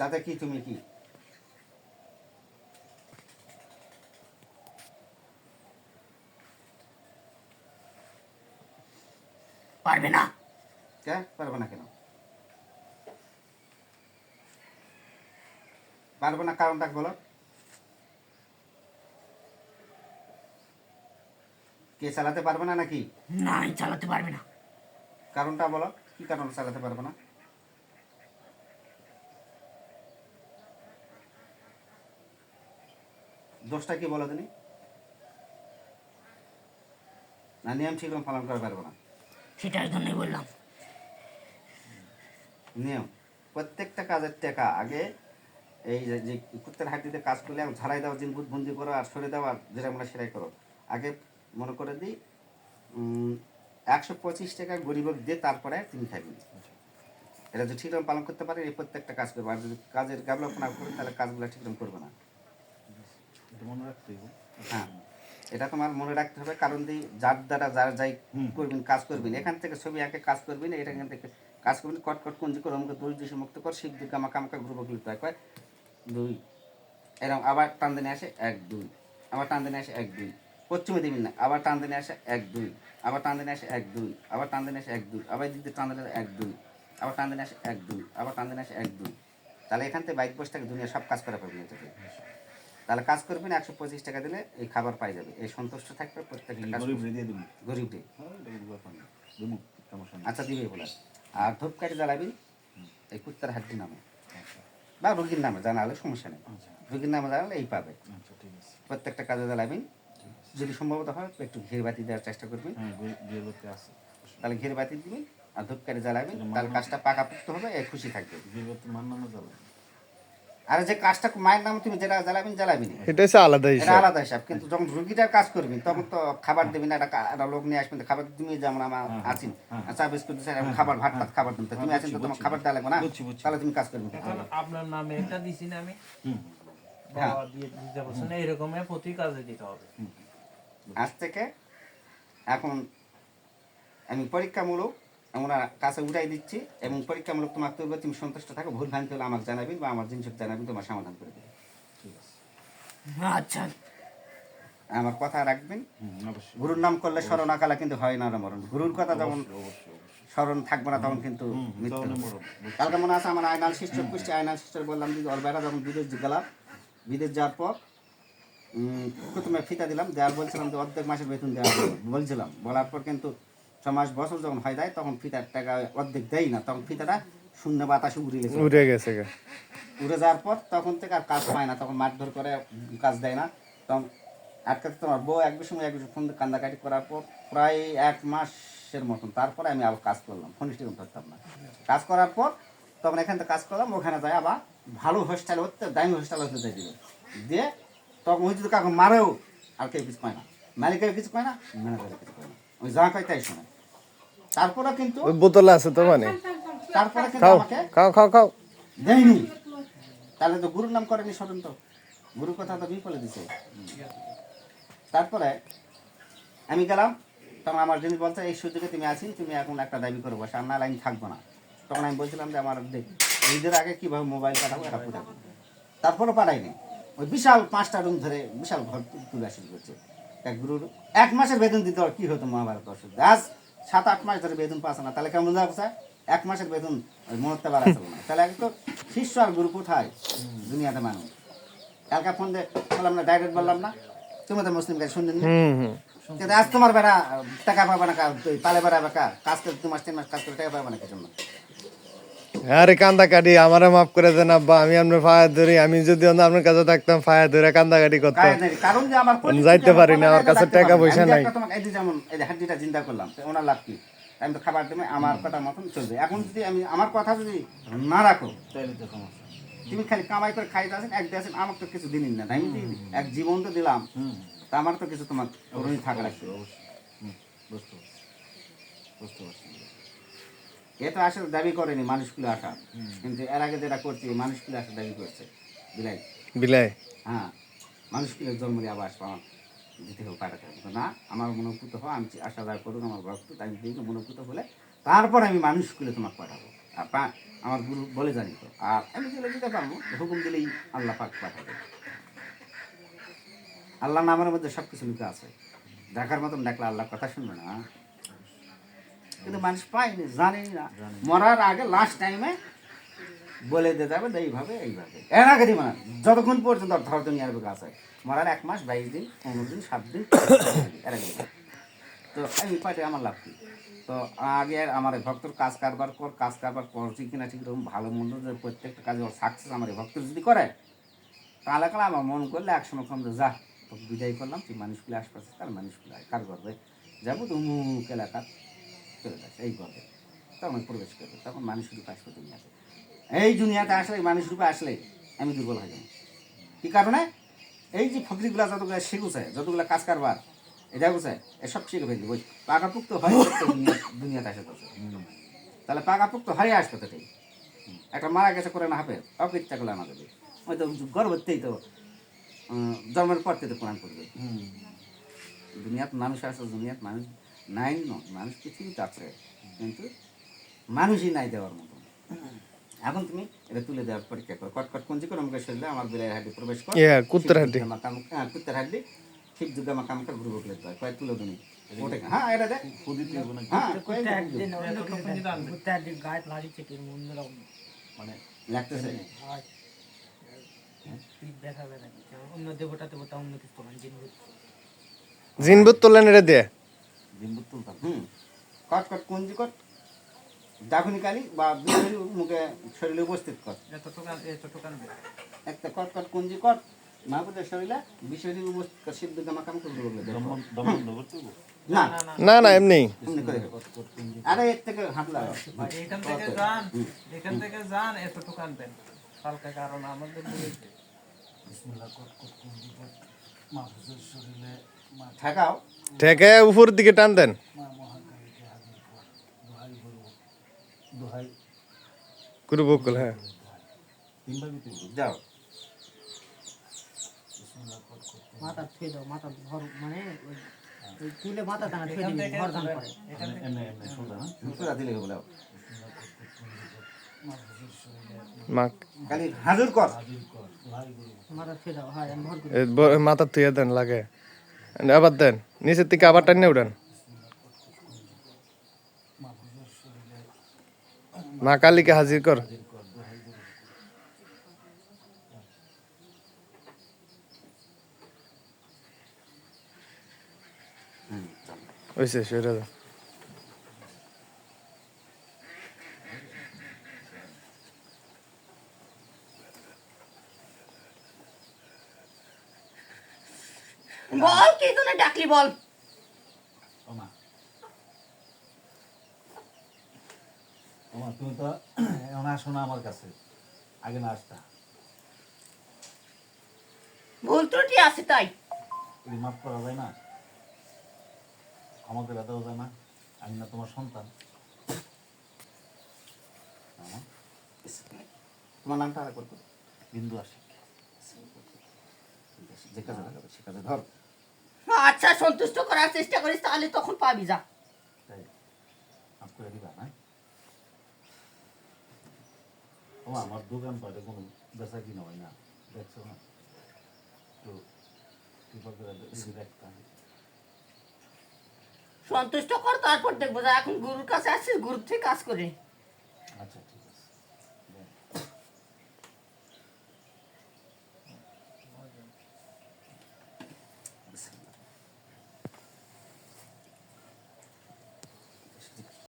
তাতে কি তুমি কি? পারবে না। কে? পারবে না কেন? পারবে না কারণটা বলো? কে চালাতে পারবে না নাকি? না চালাতে পারবে না। কারণটা বলো কি কারণ চালাতে পারবে না? দোষটা কি বলো তুমি? না নিয়ম ঠিক পালন করা পারব না। সেটার জন্যই বললাম। নিয়ম। প্রত্যেকটা কাজের টাকা আগে এই যে কুত্তের হাড্ডিতে কাজ করলে ঝাড়াই দেওয়া জিনবুত বন্দি করো আর সরে দেওয়া যেটা আমরা সেটাই করো। আগে মনে করে দিই একশো পঁচিশ টাকা গরিবক দিয়ে তারপরে তুমি খাইবেন এটা যদি ঠিকরকম পালন করতে পারে এই প্রত্যেকটা কাজ করবে। আর যদি কাজের গাবলা না করে তাহলে কাজগুলো ঠিকরকম করবে না এটা মনে রাখতে হবে হ্যাঁ এটা তোমার মনে রাখতে হবে কারণ দিয়ে যার দ্বারা যার যাই করবেন কাজ করবেন এখান থেকে ছবি আঁকে কাজ করবেন এটা এখান থেকে কাজ করবেন কট কট কুঞ্জি করে আমাকে দুই দিশে মুক্ত কর শিব দুর্গা মাকা মাকা গ্রুপ হয় কয়? দুই। এরকম আবার টান দিনে আসে এক দুই। আবার টান দিনে আসে এক দুই। পশ্চিমে দিবেন না আবার টান দিনে আসে এক দুই। আবার টান দিনে আসে এক দুই। আবার টান দিনে আসে এক দুই। আবার দিক দিয়ে টান দিনে আসে এক দুই। আবার টান দিনে আসে এক দুই। আবার টান দিনে আসে এক দুই। তাহলে এখান থেকে বাইক বসে থাকে দুনিয়া সব কাজ করা পারবেন এটাতে। তাহলে কাজ করবেন একশো পঁচিশ টাকা দিলে এই খাবার পাই যাবে। এই সন্তুষ্ট থাকবে প্রত্যেকটা গরিব দিবি। রে। হ্যাঁ দিবি আচ্ছা দিবে বলে। আর ধূপকাঠি জ্বালাবি এই কুত্তার হাড্ডি নামে। বা রুগীর নামে জানালে সমস্যা নেই। আচ্ছা। রুগীর নামে জানালে এই পাবে। আচ্ছা ঠিক আছে। প্রত্যেকটা কাজে জ্বালাবেন যদি সম্ভবত হয় একটু ঘের বাতি দেওয়ার চেষ্টা করবেন হ্যাঁ তাহলে ঘির বাতি দিবেন আর ধূপকাঠি জ্বালাবেন তাহলে কাজটা পাকাপুক্ত হবে খুশি থাকবে বিয়ে করতে মান নামে জ্বালা আর যে কাজটা মায়ের নামে তুমি যেটা জ্বালাবেন জ্বালাবেন। এটা হচ্ছে আলাদা হিসাব। আলাদা হিসাব। কিন্তু যখন রুগীটার কাজ করবেন তখন তো খাবার দেবেন একটা একটা লোক নিয়ে আসবেন খাবার তুমি যেমন আমার আছি চা বিস্কুট দিচ্ছে এরকম খাবার ভাত টাত খাবার দিতে তুমি আছেন তো তোমার খাবার দেওয়া লাগবে না। তাহলে তুমি কাজ করবে। এখন আপনার নামে একটা দিছি না আমি। হ্যাঁ। বাবা দিয়ে দিতে পারছেন এরকম প্রতি কাজে দিতে হবে। আজ থেকে এখন আমি পরীক্ষামূলক আমরা কাছে উঠাই দিচ্ছি এবং পরীক্ষামূলক তোমার করবে তুমি সন্তুষ্ট থাকো ভুল ভ্রান্তি হলে আমাকে জানাবেন বা আমার জিনিস জানাবেন তোমার সমাধান করে দেবে ঠিক আছে। আচ্ছা। আমার কথা রাখবেন। গুরুর নাম করলে স্মরণ আকালা কিন্তু হয় না মরণ। গুরুর কথা যখন স্মরণ থাকবে না তখন কিন্তু মৃত্যু। কালকে মনে আছে আমার আয়নাল শিষ্য কুষ্টি আয়নাল শিষ্যর বললাম যে ওর বেড়া যখন বিদেশ গেলাম বিদেশ যাওয়ার পর উম, প্রথমে ফিতা দিলাম দেওয়ার বলছিলাম যে অর্ধেক মাসের বেতন দেওয়া বলছিলাম। বলার পর কিন্তু ছ মাস বছর যখন হয় দেয় তখন ফিতার টাকা অর্ধেক দেয় না তখন ফিতাটা শূন্য বাতাসে উড়ে গেছে। উড়ে গেছে উড়ে যাওয়ার পর তখন থেকে আর কাজ পায় না তখন মারধর করে কাজ দেয় না। তখন আটকাতে তোমার বউ এক সময় এক ফোন কান্দাকাটি করার পর প্রায় এক মাসের মতন তারপরে আমি আবার কাজ করলাম ফোন স্টেশন ধরতাম না। কাজ করার পর তখন এখান থেকে কাজ করলাম ওখানে যায় আবার ভালো হোস্টেল হতে দামি হোস্টেল হতে যাই দিল। দিয়ে তখন ওই যদি কাউকে মারেও আর কেউ কিছু পায় না। মালিকের কিছু পায় না ম্যানেজারের কিছু পায় না। ওই যা কয় তাই শোনে তারপরে কিন্তু ওই বোতলে আছে তো মানে। তারপরে কিন্তু আমাকে খাও খাও খাও। দেয়নি। তাহলে তো গুরুর নাম করেনি স্মরণ তো। গুরুর কথা তো বিপলে দিছে। তারপরে আমি গেলাম। তখন আমার জিনিস বলছে এই সুযোগে তুমি আছি তুমি এখন একটা দাবি করে বসে আর না লাইন থাকব না। তখন আমি বলছিলাম যে আমার দেখ ঈদের আগে কীভাবে মোবাইল পাঠাবো এটা পাঠাবো তারপরে পাঠাইনি ওই বিশাল পাঁচটা রুম ধরে বিশাল ঘর তুলে শুরু করছে এক গুরুর এক মাসের বেতন দিতে কী হতো মহাভারত অসুখ আজ সাত আট মাস ধরে বেতন পাচ্ছে না তাহলে কেমন স্যার? এক মাসের বেতন মুহূর্তে বাড়াচ্ছে না। তাহলে তো শিষ্য আর গুরু কোথায় দুনিয়াতে মানুষ। কালকে ফোন দিয়ে বললাম না ডাইরেক্ট বললাম না। তুমি তো মুসলিম কাছে শুনলেন না আজ তোমার বেড়া টাকা পাবে না পালে বেড়া বেকা কাজ করে দু মাস তিন মাস কাজ করে টাকা পাবে না কি জন্য? আরে কান্দা কাটি আমারে মাফ করে দেন আব্বা আমি আপনার ফায়ার ধরি আমি যদি অন্য আপনার কাছে থাকতাম ফায়ার ধরে কান্দা কাটি করতাম। কারণ যে আমার যাইতে পারি না, আমার কাছে টাকা পয়সা নাই। এই যে যেমন এই হাড্ডিটা চিন্তা করলাম ওনার লাভ কি? আমি তো খাবার দেবে আমার কথা মতন চলবে। এখন যদি আমি আমার কথা যদি না রাখো তাইলে তো সমস্যা। তুমি খালি কামাই করে খাইতে আসেন এক দিয়ে আসেন আমাকে তো কিছু দিনই না আমি এক জীবন তো দিলাম। তা আমার তো কিছু তোমার থাকা লাগবে। অবশ্যই অবশ্যই। বুঝতে পারছি। বুঝতে পারছি। এটা আসলে দাবি করেনি মানুষগুলো আসা। কিন্তু এর আগে যেটা করছে মানুষগুলো আসা দাবি করছে। বিলাই। বিলাই? হ্যাঁ মানুষগুলো জন্ম দিয়ে আবার আসব আমার দিতে হবে পাঠাতে হবে। না আমার মনোভূত হয় আমি আশা দায় করুন আমার ভক্ত তাই দিকে মনোভূত হলে তারপর আমি মানুষগুলো তোমাকে পাঠাবো। আর আমার গুরু বলে জানি তো আর আমি দিলে দিতে পারব হুকুম দিলেই আল্লাহ পাক পাঠাবে। আল্লাহ নামের মধ্যে সব কিছু লুকে আছে। দেখার মতন দেখলে আল্লাহ কথা শুনবে না। কিন্তু মানুষ পায়নি জানেই না। মরার আগে লাস্ট টাইমে বলে দিতে হবে এইভাবে এইভাবে। এর আগে দিবে না যতক্ষণ পর্যন্ত ধর দুনিয়ার বুকে আছে। মরার এক মাস বাইশ দিন পনেরো দিন সাত দিন এর আগে তো আমি পাইতে আমার লাভ কি? তো আগে আমার এই ভক্তর কাজ কারবার কর কাজ কারবার করছি কিনা ঠিক রকম ভালো মন্দ যে প্রত্যেকটা কাজে ওর সাকসেস আমার এই ভক্ত যদি করে তাহলে কালে আমার মন করলে একসময় কম যা তোকে বিদায় করলাম তুই মানুষগুলো আশপাশে তার মানুষগুলো আয়। কার করবে যাব তো মুখ এলাকার। চলে যাচ্ছে এই করবে তখন প্রবেশ করবে তখন মানুষ রূপে আসবে দুনিয়াতে। এই দুনিয়াতে আসলে মানুষ রূপে আসলে আমি দুর্বল হয়ে যাব। কি কারণে? এই যে ফকরিগুলা যতগুলো শিখুছে যতগুলো কাজ কারবার এটা বুঝে এসব শিখে ফেলবি ওই পাকাপুক্ত হয়ে দুনিয়াতে আসে তো তাহলে পাকাপুক্ত হয়ে আসবে তো একটা মারা গেছে করে না হবে অকৃত্যা করলে আমাদের ওই তো গর্ভতেই তো জন্মের পর থেকে কোরআন করবে দুনিয়াত মানুষ আছে দুনিয়াত মানুষ নাই ন মানুষ পৃথিবীতে আছে কিন্তু মানুষই নাই দেওয়ার মতো। এখন তুমি এটা তুলে দেওয়ার পরীক্ষা করো। কটকট কুঞ্জি করে আমাকে শরীরে আমার বিলাইয়ের হাড্ডি প্রবেশ কর। কুত্তার হাড্ডি। হ্যাঁ, কুত্তার হাড্ডি। ঠিক দুর্গা মাকাম করে গ্রুপ প্লেট দেয় কয়েক তুলে তুমি হ্যাঁ এটা দেখ। প্রদীপ দেবো হ্যাঁ কুত্তা কয়েক একদিন অন্য এতটুকু কিছু কিন্তু আনবে। কুত্তা একদিন গায়ে লাগিয়েছে কি মানে লাগতেছে হয়। পিঠ দেখাবে না কিছু। অন্য দেবতা দেবতা অন্য কিছু মানে জিনবুত তোলেন এটা দিয়ে। দিনবুত তুলতাম হুম। কট কট কুঞ্জি কট দাফনি কালি বা মুখে শরীরে উপস্থিত কর। একটা কট কট কুঞ্জি কট মাহবুদের শরীরে বিষয়টি উপস্থিত কর শিব দুর্গা মাকাম করে না। না, না, না। না এমনি। আরে এর থেকে হাত এখান থেকে যান। এখান থেকে যান এতটুকু আনবেন কালকে কারণ আমাদের বলেছে। ঠেকাও। ঠেকে উপর দিকে টান দেন। গুরু বকুল হ্যাঁ। যাও মাথা ছুঁয়ে দাও মাথা ধর মানে তুলে মাথা টানা ছুঁয়ে দিবি করে। হ্যাঁ মাথা ছুঁয়ে হ্যাঁ দেন লাগে। আবার দেন। নিচের থেকে আবার টানে উঠান। মা কালীকে হাজির কর। হয়েছে সেটা বল কি তোনে ডাকলি বল? ওমা ওমা তুমি তো এখন আসো না আমার কাছে। আগে না আসতা। ভুল ত্রুটি আছে তাই। মাফ করা যায় না? আমাকে দেওয়া যায় না। আমি না তোমার সন্তান। হ্যাঁ? তোমার নামটা আর করতো বিন্দু আসে যে কাজে লাগাবে সে কাজে ধর। আচ্ছা সন্তুষ্ট করার চেষ্টা করিস তাহলে তখন পাবি যা। না ওমা আমার দোকান পাটে কোনো বেচা কিনা হয় না দেখছ না তো এদিকে দেখতাম সন্তুষ্ট কর তারপর দেখব যা এখন গুরুর কাছে আসছিস গুরুর থেকে কাজ করে।